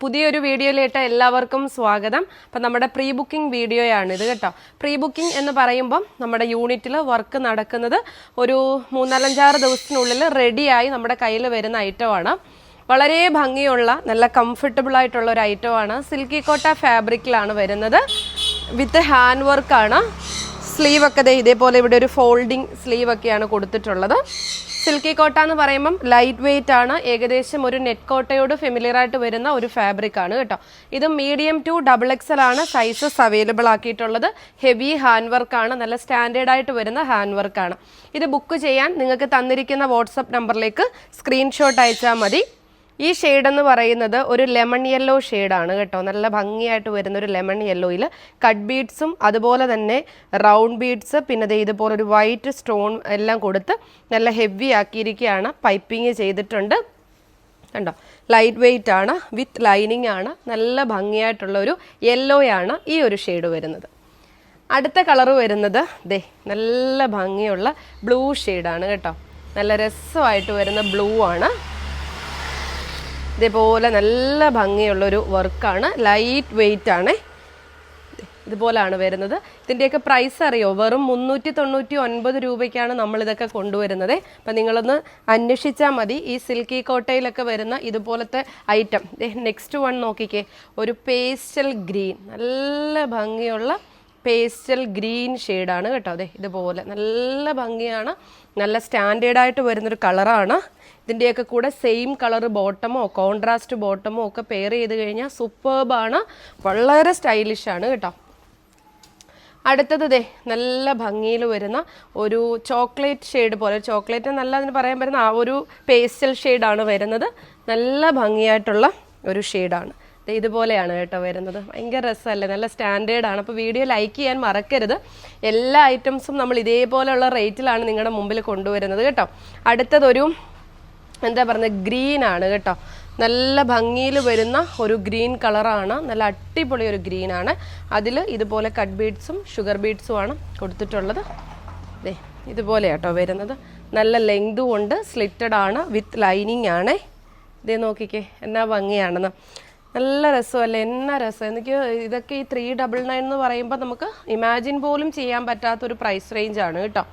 പുതിയൊരു വീഡിയോയിലേട്ട് എല്ലാവർക്കും സ്വാഗതം. അപ്പം നമ്മുടെ പ്രീ ബുക്കിംഗ് വീഡിയോയാണ് ഇത് കേട്ടോ. പ്രീ ബുക്കിംഗ് എന്ന് പറയുമ്പം നമ്മുടെ യൂണിറ്റിൽ വർക്ക് നടക്കുന്നത് ഒരു മൂന്നാലഞ്ചാറ് ദിവസത്തിനുള്ളിൽ റെഡിയായി നമ്മുടെ കയ്യിൽ വരുന്ന ഐറ്റമാണ് വളരെ ഭംഗിയുള്ള നല്ല കംഫർട്ടബിൾ ആയിട്ടുള്ള ഒരു ഐറ്റമാണ് സിൽക്കി കോട്ട ഫാബ്രിക്കിലാണ് വരുന്നത്. വിത്ത് ഹാൻഡ് വർക്കാണ് സ്ലീവൊക്കെ ഇതേപോലെ ഇവിടെ ഒരു ഫോൾഡിങ് സ്ലീവൊക്കെയാണ് കൊടുത്തിട്ടുള്ളത്. സിൽക്കി കോട്ട എന്ന് പറയുമ്പം ലൈറ്റ് വെയിറ്റ് ആണ്. ഏകദേശം ഒരു നെറ്റ് കോട്ടയോട് ഫെമിലിയർ ആയിട്ട് വരുന്ന ഒരു ഫാബ്രിക് ആണ് കേട്ടോ. ഇത് മീഡിയം ടു ഡബിൾ എക്സൽ ആണ് സൈസസ് അവൈലബിൾ ആക്കിയിട്ടുള്ളത്. ഹെവി ഹാൻഡ് വർക്ക് ആണ്. നല്ല സ്റ്റാൻഡേർഡ് ആയിട്ട് വരുന്ന ഹാൻഡ് വർക്ക് ആണ്. ഇത് ബുക്ക് ചെയ്യാൻ നിങ്ങൾക്ക് തന്നിരിക്കുന്ന വാട്സപ്പ് നമ്പറിലേക്ക് സ്ക്രീൻഷോട്ട് അയച്ചാൽ മതി. ഈ ഷെയ്ഡ് എന്ന് പറയുന്നത് ഒരു ലെമൺ യെല്ലോ ഷെയ്ഡാണ് കേട്ടോ. നല്ല ഭംഗിയായിട്ട് വരുന്ന ഒരു ലെമൺ യെല്ലോയിൽ കട്ട് ബീഡ്സും അതുപോലെ തന്നെ റൗണ്ട് ബീഡ്സ് പിന്നെ ഇതുപോലെ ഒരു വൈറ്റ് സ്റ്റോൺ എല്ലാം കൊടുത്ത് നല്ല ഹെവി ആക്കിയിരിക്കുകയാണ്. പൈപ്പിംഗ് ചെയ്തിട്ടുണ്ട്. കണ്ടോ? ലൈറ്റ് വെയിറ്റ് ആണ് വിത്ത് ലൈനിങ് ആണ്. നല്ല ഭംഗിയായിട്ടുള്ള ഒരു യെല്ലോയാണ് ഈ ഒരു ഷെയ്ഡ് വരുന്നത്. അടുത്ത കളർ വരുന്നത് ദേ നല്ല ഭംഗിയുള്ള ബ്ലൂ ഷെയ്ഡാണ് കേട്ടോ. നല്ല രസമായിട്ട് വരുന്ന ബ്ലൂ ആണ്. ഇതേപോലെ നല്ല ഭംഗിയുള്ളൊരു വർക്കാണ്. ലൈറ്റ് വെയിറ്റ് ആണ്. ഇതുപോലാണ് വരുന്നത്. ഇതിന്റെയൊക്കെ പ്രൈസ് അറിയോ? വെറും മുന്നൂറ്റി തൊണ്ണൂറ്റി ഒൻപത് രൂപയ്ക്കാണ് നമ്മളിതൊക്കെ കൊണ്ടുവരുന്നത്. അപ്പം നിങ്ങളൊന്ന് അന്വേഷിച്ചാൽ മതി. ഈ സിൽക്കി കോട്ടയിലൊക്കെ വരുന്ന ഇതുപോലത്തെ ഐറ്റം നെക്സ്റ്റ് വൺ നോക്കിക്കേ. ഒരു പേസ്റ്റൽ ഗ്രീൻ നല്ല ഭംഗിയുള്ള പേസ്റ്റൽ ഗ്രീൻ ഷെയ്ഡാണ് കേട്ടോ. അതെ ഇതുപോലെ നല്ല ഭംഗിയാണ്. നല്ല സ്റ്റാൻഡേർഡായിട്ട് വരുന്നൊരു കളറാണ്. ഇതിന്റെയൊക്കെ കൂടെ സെയിം കളർ ബോട്ടമോ കോൺട്രാസ്റ്റ് ബോട്ടമോ ഒക്കെ പെയർ ചെയ്ത് കഴിഞ്ഞാൽ സൂപ്പർബാണ്. വളരെ സ്റ്റൈലിഷാണ് കേട്ടോ. അടുത്തത് ദേ നല്ല ഭംഗിയിൽ വരുന്ന ഒരു ചോക്ലേറ്റ് ഷെയ്ഡ് പോലെ. ചോക്ലേറ്റ് നല്ല അതിന് പറയാൻ പറ്റുന്ന ആ ഒരു പേസ്റ്റൽ ഷെയ്ഡാണ് വരുന്നത്. നല്ല ഭംഗിയായിട്ടുള്ള ഒരു ഷെയ്ഡാണ്. ഇതുപോലെയാണ് കേട്ടോ വരുന്നത്. ഭയങ്കര രസമല്ലേ? നല്ല സ്റ്റാൻഡേർഡ് ആണ്. അപ്പോൾ വീഡിയോ ലൈക്ക് ചെയ്യാൻ മറക്കരുത്. എല്ലാ ഐറ്റംസും നമ്മൾ ഇതേപോലെയുള്ള റേറ്റിലാണ് നിങ്ങളുടെ മുമ്പിൽ കൊണ്ടുവരുന്നത് കേട്ടോ. അടുത്തതൊരു എന്താ പറയുന്നത് ഗ്രീൻ ആണ് കേട്ടോ. നല്ല ഭംഗിയിൽ വരുന്ന ഒരു ഗ്രീൻ കളറാണ് നല്ല അടിപൊളി ഒരു ഗ്രീൻ ആണ്. അതിൽ ഇതുപോലെ കട്ട് ബീഡ്സും ഷുഗർ ബീഡ്സും ആണ് കൊടുത്തിട്ടുള്ളത്. അതെ ഇതുപോലെ കേട്ടോ വരുന്നത്. നല്ല ലെങ്തും ഉണ്ട്. സ്ലിറ്റഡ് ആണ്. വിത്ത് ലൈനിങ് ആണ്. ഇതേ നോക്കിക്കേ. എന്നാ ഭംഗിയാണെന്ന്. നല്ല രസമല്ലേ? എന്നാ രസം? എനിക്ക് ഇതൊക്കെ ഈ ത്രീ ഡബിൾ നയൻ എന്ന് പറയുമ്പോൾ നമുക്ക് ഇമാജിൻ പോലും ചെയ്യാൻ പറ്റാത്തൊരു പ്രൈസ് റേഞ്ച് ആണ് കേട്ടോ.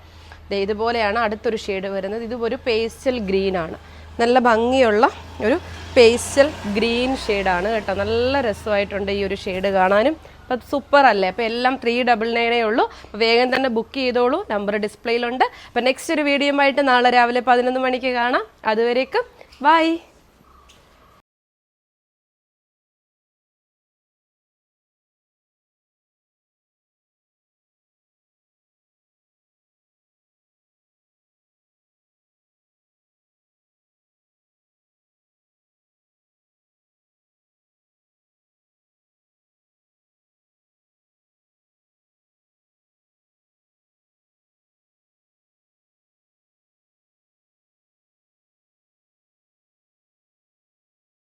ഇതുപോലെയാണ് അടുത്തൊരു ഷെയ്ഡ് വരുന്നത്. ഇത് ഒരു പേസ്റ്റൽ ഗ്രീൻ ആണ്. നല്ല ഭംഗിയുള്ള ഒരു പേസ്റ്റൽ ഗ്രീൻ ഷെയ്ഡാണ് കേട്ടോ. നല്ല രസമായിട്ടുണ്ട് ഈ ഒരു ഷെയ്ഡ് കാണാനും. അപ്പം സൂപ്പർ അല്ലേ? അപ്പോൾ എല്ലാം ത്രീ ഡബിൾ നയനേ ഉള്ളൂ. വേഗം തന്നെ ബുക്ക് ചെയ്തോളൂ. നമ്പർ ഡിസ്പ്ലേയിലുണ്ട് അപ്പോൾ നെക്സ്റ്റ് ഒരു വീഡിയോ ആയിട്ട് നാളെ രാവിലെ പതിനൊന്ന് മണിക്ക് കാണാം. അതുവരേക്കും ബൈ